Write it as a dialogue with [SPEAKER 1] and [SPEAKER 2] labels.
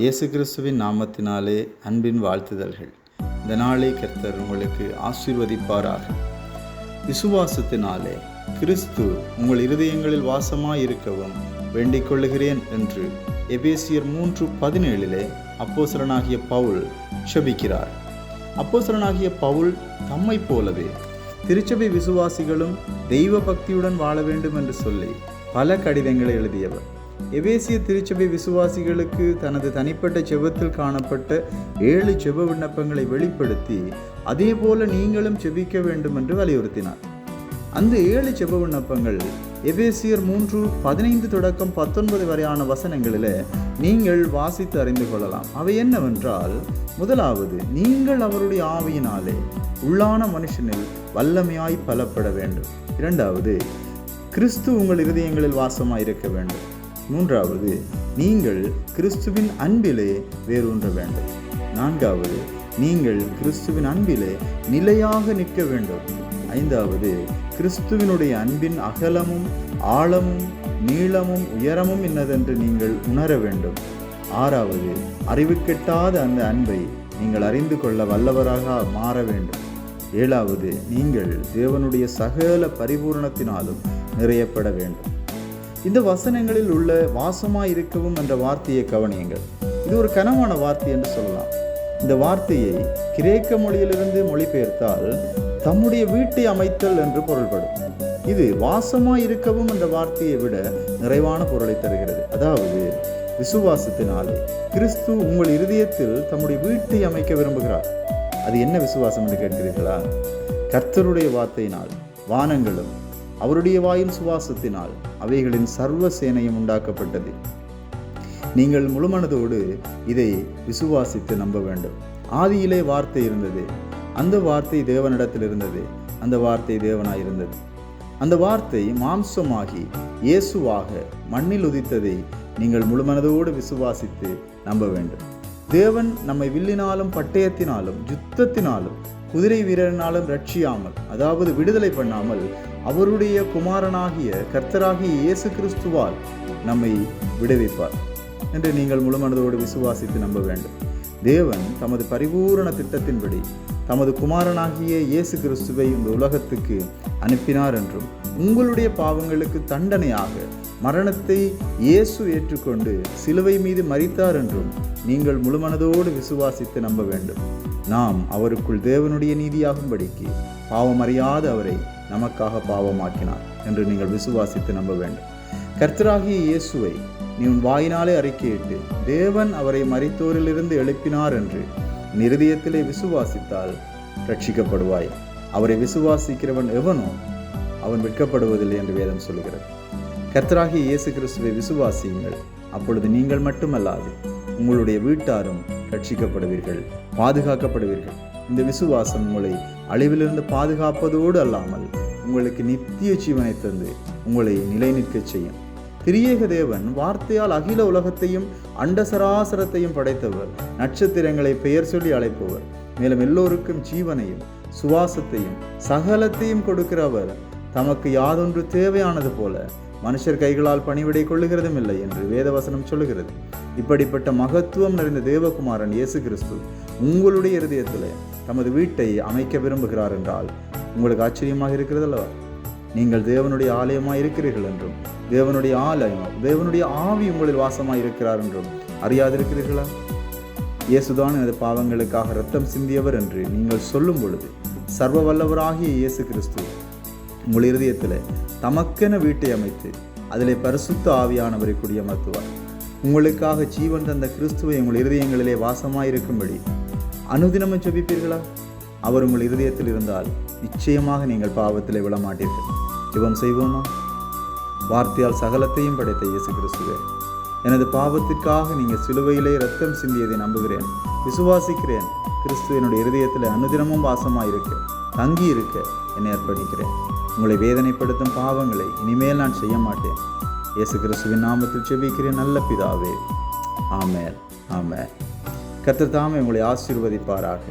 [SPEAKER 1] இயேசு கிறிஸ்துவின் நாமத்தினாலே அன்பின் வாழ்த்துதல்கள். இந்த நாளை கர்த்தர் உங்களுக்கு ஆசீர்வதிப்பாராக. விசுவாசத்தினாலே கிறிஸ்து உங்கள் இருதயங்களில் வாசமாக இருக்கவும் வேண்டிக் கொள்ளுகிறேன் என்று எபேசியர் மூன்று பதினேழிலே அப்போசரனாகிய பவுல் ஷபிக்கிறார் அப்போசரனாகிய பவுல் தம்மை போலவே திருச்சபை விசுவாசிகளும் தெய்வ பக்தியுடன் வாழ வேண்டும் என்று சொல்லி பல கடிதங்களை எழுதியவர். எபேசிய திருச்சபை விசுவாசிகளுக்கு தனது தனிப்பட்ட செபத்தில் காணப்பட்ட ஏழு செப விண்ணப்பங்களை வெளிப்படுத்தி அதே போல நீங்களும் செபிக்க வேண்டும் என்று வலியுறுத்தினார். அந்த ஏழு செப விண்ணப்பங்கள் எபேசியர் மூன்று பதினைந்து தொடக்கம் பத்தொன்பது வரையான வசனங்களில் நீங்கள் வாசித்து அறிந்து கொள்ளலாம். அவை என்னவென்றால் முதலாவது நீங்கள் அவருடைய ஆவியினாலே உள்ளான மனுஷனில் வல்லமையாய் பலப்பட வேண்டும். இரண்டாவது கிறிஸ்து உங்கள் இருதயங்களில் வாசமாய் இருக்க வேண்டும். மூன்றாவது நீங்கள் கிறிஸ்துவின் அன்பிலே வேரூன்ற வேண்டும். நான்காவது நீங்கள் கிறிஸ்துவின் அன்பிலே நிலையாக நிற்க வேண்டும். ஐந்தாவது கிறிஸ்துவினுடைய அன்பின் அகலமும் ஆழமும் நீளமும் உயரமும் என்னதென்று நீங்கள் உணர வேண்டும். ஆறாவது அறிவுக்கெட்டாத அந்த அன்பை நீங்கள் அறிந்து கொள்ள வல்லவராக மாற வேண்டும். ஏழாவது நீங்கள் தேவனுடைய சகல பரிபூரணத்தினாலும் நிறையப்பட வேண்டும். இந்த வசனங்களில் உள்ள வாசமாக இருக்கவும் என்ற வார்த்தையை கவனியுங்கள். இது ஒரு கனமான வார்த்தை என்று சொல்லலாம். இந்த வார்த்தையை கிரேக்க மொழியிலிருந்து மொழிபெயர்த்தால் தம்முடைய வீட்டை அமைத்தல் என்று பொருள்படும். இது வாசமாய் இருக்கவும் என்ற வார்த்தையை விட நிறைவான பொருளை தருகிறது. அதாவது விசுவாசத்தினாலே கிறிஸ்து உங்கள் இருதயத்தில் தம்முடைய வீட்டை அமைக்க விரும்புகிறார். அது என்ன விசுவாசம் என்று கேட்கிறீர்களா? கர்த்தருடைய வார்த்தையினால் வானங்களும் அவருடைய வாயின் சுவாசத்தினால் அவைகளின் சர்வ சேனையும் உண்டாக்கப்பட்டது. நீங்கள் முழுமனதோடு இதை விசுவாசித்து நம்ப வேண்டும். ஆதியிலே வார்த்தை இருந்தது. அந்த வார்த்தை தேவனிடத்தில் இருந்தது. அந்த வார்த்தை தேவனாய் இருந்தது. அந்த வார்த்தை மாம்சமாகி இயேசுவாக மண்ணில் உதித்ததை நீங்கள் முழுமனதோடு விசுவாசித்து நம்ப வேண்டும். தேவன் நம்மை வில்லினாலும் பட்டயத்தினாலும் யுத்தத்தினாலும் குதிரை வீரரினாலும் ரட்சியாமல் அதாவது விடுதலை பண்ணாமல் அவருடைய குமாரனாகிய கர்த்தராகிய இயேசு கிறிஸ்துவால் நம்மை விடுவிப்பார் என்று நீங்கள் முழுமனதோடு விசுவாசித்து நம்ப வேண்டும். தேவன் தமது பரிபூரண திட்டத்தின்படி தமது குமாரனாகிய இயேசு கிறிஸ்துவை இந்த உலகத்துக்கு அனுப்பினார் என்றும் உங்களுடைய பாவங்களுக்கு தண்டனையாக மரணத்தை இயேசு ஏற்றுக்கொண்டு சிலுவை மீது மறித்தார் என்றும் நீங்கள் முழுமனதோடு விசுவாசித்து நம்ப வேண்டும். நாம் அவருக்குள் தேவனுடைய நீதியாகும்படிக்கு பாவம் அறியாத அவரை நமக்காக பாவமாக்கினார் என்று நீங்கள் விசுவாசித்து நம்ப வேண்டும். கர்த்தராகிய இயேசுவை நீ உன் வாயினாலே அறிக்கையிட்டு தேவன் அவரை மறித்தோரிலிருந்து எழுப்பினார் என்று நிருதயத்திலே விசுவாசித்தால் ரட்சிக்கப்படுவாய் அவரை விசுவாசிக்கிறவன் எவனோ அவன் வெட்கப்படுவதில்லை என்று வேதம் சொல்கிறது கர்த்தராகிய இயேசு கிறிஸ்துவை விசுவாசியுங்கள். அப்பொழுது நீங்கள் மட்டுமல்லாது உங்களுடைய வீட்டாரும் ரட்சிக்கப்படுவீர்கள் பாதுகாக்கப்படுவீர்கள். இந்த விசுவாசம் உங்களை அழிவிலிருந்து பாதுகாப்பதோடு அல்லாமல் உங்களுக்கு நித்திய ஜீவனை தந்து உங்களை நிலைநிற்கச் செய்யும். திரியேக தேவன் வார்த்தையால் அகில உலகத்தையும் அண்ட சராசரத்தையும் படைத்தவர். நட்சத்திரங்களை பெயர் சொல்லி அழைப்பவர். மேலும் எல்லோருக்கும் ஜீவனையும் சுவாசத்தையும் சகலத்தையும் கொடுக்கிறவர் தமக்கு யாதொன்று தேவையானது போல மனுஷர் கைகளால் பணிவிடை கொள்ளுகிறதும் இல்லை என்று வேதவசனம் சொல்லுகிறது. இப்படிப்பட்ட மகத்துவம் நிறைந்த தேவகுமாரன் இயேசு கிறிஸ்து உங்களுடைய இருதயத்தில் தமது வீட்டை அமைக்க விரும்புகிறார் என்றால் உங்களுக்கு ஆச்சரியமாக இருக்கிறது அல்லவா நீங்கள் தேவனுடைய ஆலயமாக இருக்கிறீர்கள் என்றும் தேவனுடைய ஆலயம் தேவனுடைய ஆவி உங்களில் வாசமாக இருக்கிறார் என்றும் அறியாதிருக்கிறீர்களா? இயேசுதான் எனது பாவங்களுக்காக ரத்தம் சிந்தியவர் என்று நீங்கள் சொல்லும் பொழுது சர்வ வல்லவராகிய இயேசு கிறிஸ்து உங்கள் இருதயத்தில் தமக்கென வீட்டை அமைத்து அதிலே பரிசுத்த ஆவியானவரை குடியமர்த்துவார். உங்களுக்காக ஜீவன் தந்த கிறிஸ்துவை உங்கள் இருதயங்களிலே வாசமாயிருக்கும்படி அனுதினமும் ஜெபிப்பீர்களா? அவர் உங்கள் இருதயத்தில் இருந்தால் நிச்சயமாக நீங்கள் பாவத்தில் விழமாட்டீர்கள். ஜெபம் செய்வோமா? வார்த்தையால் சகலத்தையும் படைத்த இயேசு கிறிஸ்துவே எனது பாவத்திற்காக நீங்கள் சிலுவையிலே ரத்தம் சிந்தியதை நம்புகிறேன் விசுவாசிக்கிறேன். கிறிஸ்து என்னுடைய இருதயத்தில் அனுதினமும் வாசமாயிருக்க தங்கி இருக்க என்னை அர்ப்பணிக்கிறேன். உங்களை வேதனைப்படுத்தும் பாவங்களை இனிமேல் நான் செய்ய மாட்டேன் இயேசு கிறிஸ்துவின் நாமத்தில் செபிக்கிறேன் நல்ல பிதாவே. ஆமேன் ஆமேன். கத்திர தாமே உங்களை ஆசீர்வதிப்பாராக.